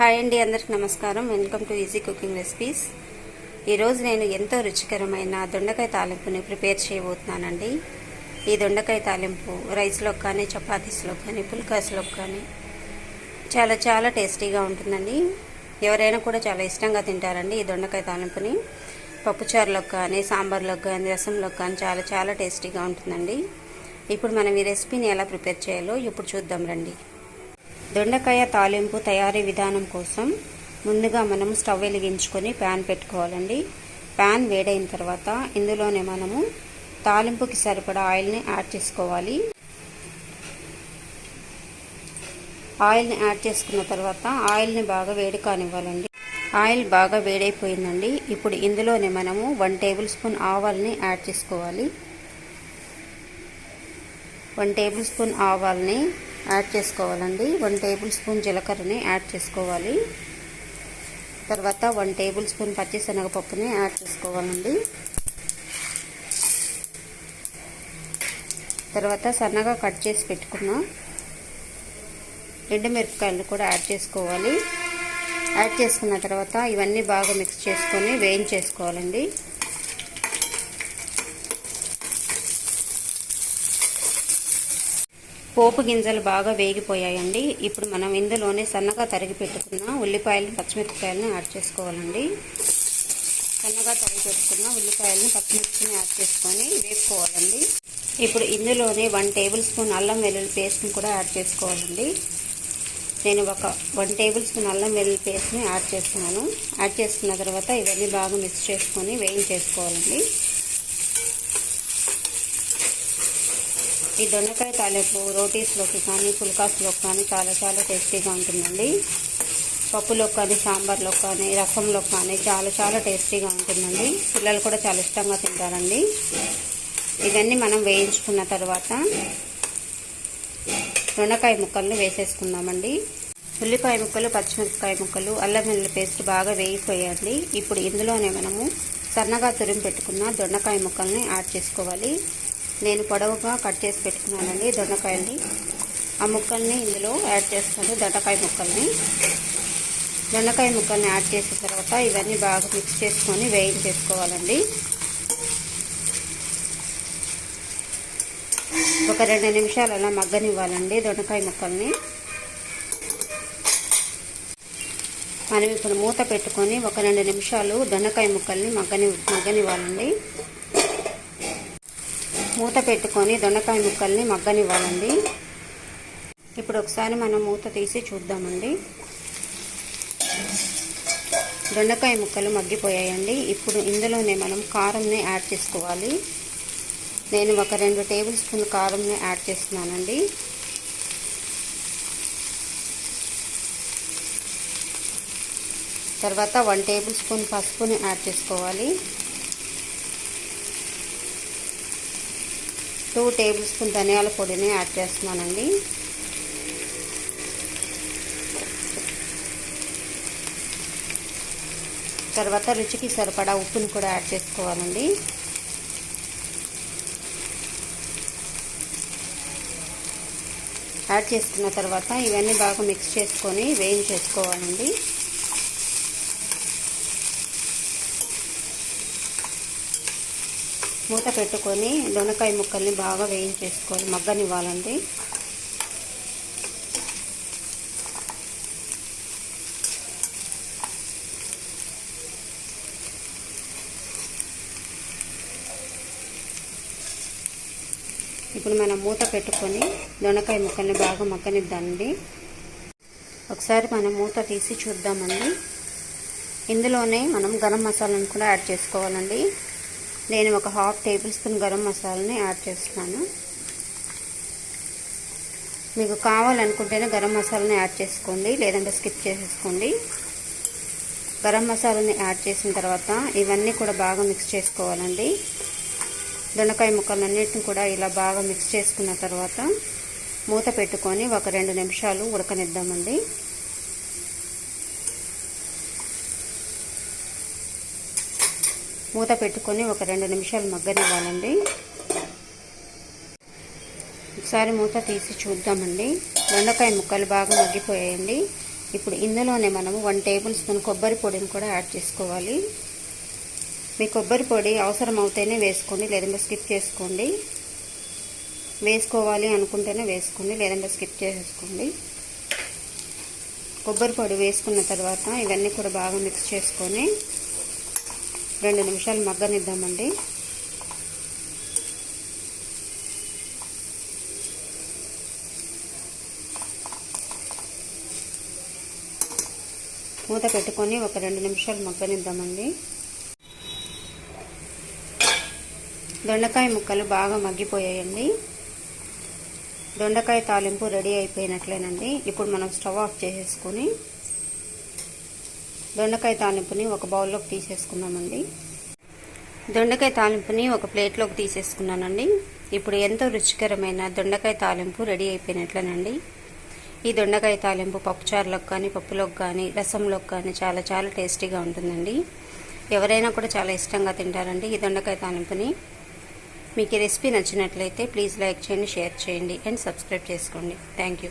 Hi అండి అందరికి నమస్కారం. Welcome to easy cooking recipes. ఈరోజు నేను ఎంతో రుచికరమైన దొండకాయ తాలింపుని ప్రిపేర్ చేయబోతున్నానండి. ఈ దొండకాయ తాలింపు రైస్లో కానీ చపాతీస్లో కానీ పుల్కాస్లో కానీ చాలా చాలా టేస్టీగా ఉంటుందండి. ఎవరైనా కూడా చాలా ఇష్టంగా తింటారండి ఈ దొండకాయ తాలింపుని. పప్పుచారులో కానీ సాంబార్లోకి కానీ రసంలో కానీ చాలా చాలా టేస్టీగా ఉంటుందండి. ఇప్పుడు మనం ఈ రెసిపీని ఎలా ప్రిపేర్ చేయాలో ఇప్పుడు చూద్దాం రండి. దొండకాయ తాలింపు తయారీ విధానం కోసం ముందుగా మనం స్టవ్ వెలిగించుకొని ప్యాన్ పెట్టుకోవాలండి. ప్యాన్ వేడైన తర్వాత ఇందులోనే మనము తాలింపుకి సరిపడా ఆయిల్ని యాడ్ చేసుకోవాలి. ఆయిల్ని యాడ్ చేసుకున్న తర్వాత ఆయిల్ని బాగా వేడి కానివ్వాలండి ఆయిల్ బాగా వేడైపోయిందండి. ఇప్పుడు ఇందులోనే మనము వన్ టేబుల్ స్పూన్ ఆవాల్ని యాడ్ చేసుకోవాలి. వన్ టేబుల్ స్పూన్ ఆవాల్ని యాడ్ చేసుకోవాలండి. వన్ టేబుల్ స్పూన్ జీలకర్రని యాడ్ చేసుకోవాలి. తర్వాత వన్ టేబుల్ స్పూన్ పచ్చిశనగపప్పుని యాడ్ చేసుకోవాలండి. తర్వాత సన్నగా కట్ చేసి పెట్టుకున్న ఎండుమిరపకాయలు కూడా యాడ్ చేసుకోవాలి. యాడ్ చేసుకున్న తర్వాత ఇవన్నీ బాగా మిక్స్ చేసుకొని వేయించేసుకోవాలండి. పోపు గింజలు బాగా వేగిపోయాయండి. ఇప్పుడు మనం ఇందులోనే సన్నగా తరిగి పెట్టుకున్న ఉల్లిపాయలను పచ్చిమిరపకాయలను యాడ్ చేసుకోవాలండి. సన్నగా తరిగి పెట్టుకున్న ఉల్లిపాయలను పచ్చిమిర్చిని యాడ్ చేసుకొని వేపుకోవాలండి. ఇప్పుడు ఇందులోనే వన్ టేబుల్ స్పూన్ అల్లం వెల్లుల్లి పేస్ట్ని కూడా యాడ్ చేసుకోవాలండి. నేను ఒక వన్ టేబుల్ స్పూన్ అల్లం వెల్లుల్లి పేస్ట్ని యాడ్ చేస్తున్నాను. యాడ్ చేసుకున్న తర్వాత ఇవన్నీ బాగా మిక్స్ చేసుకొని వేయించేసుకోవాలండి. ఈ దొండకాయ తాలింపు రోటీస్లోకి కానీ పుల్కాస్లోకి కానీ చాలా చాలా టేస్టీగా ఉంటుందండి. పప్పులో కానీ సాంబార్లో కానీ రసంలో కానీ చాలా చాలా టేస్టీగా ఉంటుందండి. పిల్లలు కూడా చాలా ఇష్టంగా తింటారండి. ఇవన్నీ మనం వేయించుకున్న తర్వాత దొండకాయ ముక్కలను వేసేసుకుందామండి. ఉల్లిపాయ ముక్కలు పచ్చిమిరపకాయ ముక్కలు అల్లం వెల్లుల్లి పేస్ట్ బాగా వేగిపోయాయండి. ఇప్పుడు ఇందులోనే మనము సన్నగా తురిమి పెట్టుకున్న దొండకాయ ముక్కల్ని యాడ్ చేసుకోవాలి. నేను పొడవుగా కట్ చేసి పెట్టుకున్నానండి దొండకాయల్ని. ఆ ముక్కల్ని ఇందులో యాడ్ చేస్తాను దొండకాయ ముక్కల్ని. దొండకాయ ముక్కల్ని యాడ్ చేసిన తర్వాత ఇవన్నీ బాగా మిక్స్ చేసుకొని వేయించేసుకోవాలండి. ఒక రెండు నిమిషాలు అలా మగ్గనివ్వాలండి దొండకాయ ముక్కల్ని. మనం ఇప్పుడు మూత పెట్టుకొని ఒక రెండు నిమిషాలు దొండకాయ ముక్కల్ని మగ్గని మగ్గనివ్వాలండి మూత పెట్టుకొని దొండకాయ ముక్కల్ని మగ్గనివ్వాలండి. ఇప్పుడు ఒకసారి మనం మూత తీసి చూద్దామండి. దొండకాయ ముక్కలు మగ్గిపోయాయండి. ఇప్పుడు ఇందులోనే మనం కారంని యాడ్ చేసుకోవాలి. నేను ఒక రెండు టేబుల్ స్పూన్ కారంని యాడ్ చేస్తున్నానండి. తర్వాత వన్ టేబుల్ స్పూన్ పసుపుని యాడ్ చేసుకోవాలి. టూ టేబుల్ స్పూన్ ధనియాల పొడిని యాడ్ చేస్తున్నానండి. తర్వాత రుచికి సరిపడా ఉప్పుని కూడా యాడ్ చేసుకోవాలండి. యాడ్ చేసుకున్న తర్వాత ఇవన్నీ బాగా మిక్స్ చేసుకొని వేయించేసుకోవాలండి. మూత పెట్టుకొని దొండకాయ ముక్కల్ని బాగా వేయించేసుకోవాలి మగ్గనివ్వాలండి. ఇప్పుడు మనం మూత పెట్టుకొని దొండకాయ ముక్కల్ని బాగా మగ్గనిద్దండి. ఒకసారి మనం మూత తీసి చూద్దామండి. ఇందులోనే మనం గరం మసాలాను కూడా యాడ్ చేసుకోవాలండి. నేను ఒక హాఫ్ టేబుల్ స్పూన్ గరం మసాలాని యాడ్ చేస్తున్నాను. మీకు కావాలనుకుంటేనే గరం మసాలాని యాడ్ చేసుకోండి లేదంటే స్కిప్ చేసేసుకోండి. గరం మసాలాని యాడ్ చేసిన తర్వాత ఇవన్నీ కూడా బాగా మిక్స్ చేసుకోవాలండి. దొండకాయ ముక్కలన్నిటిని కూడా ఇలా బాగా మిక్స్ చేసుకున్న తర్వాత మూత పెట్టుకొని ఒక రెండు నిమిషాలు ఉడకనిద్దామండి. మూత పెట్టుకొని ఒక రెండు నిమిషాలు మగ్గనివ్వాలండి. ఒకసారి మూత తీసి చూద్దామండి. దొండకాయ ముక్కలు బాగా మగ్గిపోయాయండి. ఇప్పుడు ఇందులోనే మనము వన్ టేబుల్ స్పూన్ కొబ్బరి పొడిని కూడా యాడ్ చేసుకోవాలి. మీ కొబ్బరి పొడి అవసరం అవుతేనే వేసుకోండి లేదంటే స్కిప్ చేసుకోండి. వేసుకోవాలి అనుకుంటేనే వేసుకోండి లేదంటే స్కిప్ చేసేసుకోండి కొబ్బరి పొడి వేసుకున్న తర్వాత ఇవన్నీ కూడా బాగా మిక్స్ చేసుకొని రెండు నిమిషాలు మగ్గనిద్దామండి. మూత పెట్టుకొని ఒక రెండు నిమిషాలు మగ్గనిద్దామండి. దొండకాయ ముక్కలు బాగా మగ్గిపోయాయండి. దొండకాయ తాలింపు రెడీ అయిపోయినట్లేనండి. ఇప్పుడు మనం స్టవ్ ఆఫ్ చేసేసుకొని దొండకాయ తాలింపుని ఒక బౌల్లోకి తీసేసుకున్నామండి. దొండకాయ తాలింపుని ఒక ప్లేట్లోకి తీసేసుకున్నానండి. ఇప్పుడు ఎంతో రుచికరమైన దొండకాయ తాలింపు రెడీ అయిపోయినట్లేనండి. ఈ దొండకాయ తాలింపు పప్పుచారులకు కానీ పప్పులోకి కానీ రసంలోకి కానీ చాలా చాలా టేస్టీగా ఉంటుందండి. ఎవరైనా కూడా చాలా ఇష్టంగా తింటారండి ఈ దొండకాయ తాలింపుని. మీకు ఈ రెసిపీ నచ్చినట్లయితే ప్లీజ్ లైక్ చేయండి షేర్ చేయండి అండ్ సబ్స్క్రైబ్ చేసుకోండి. Thank you.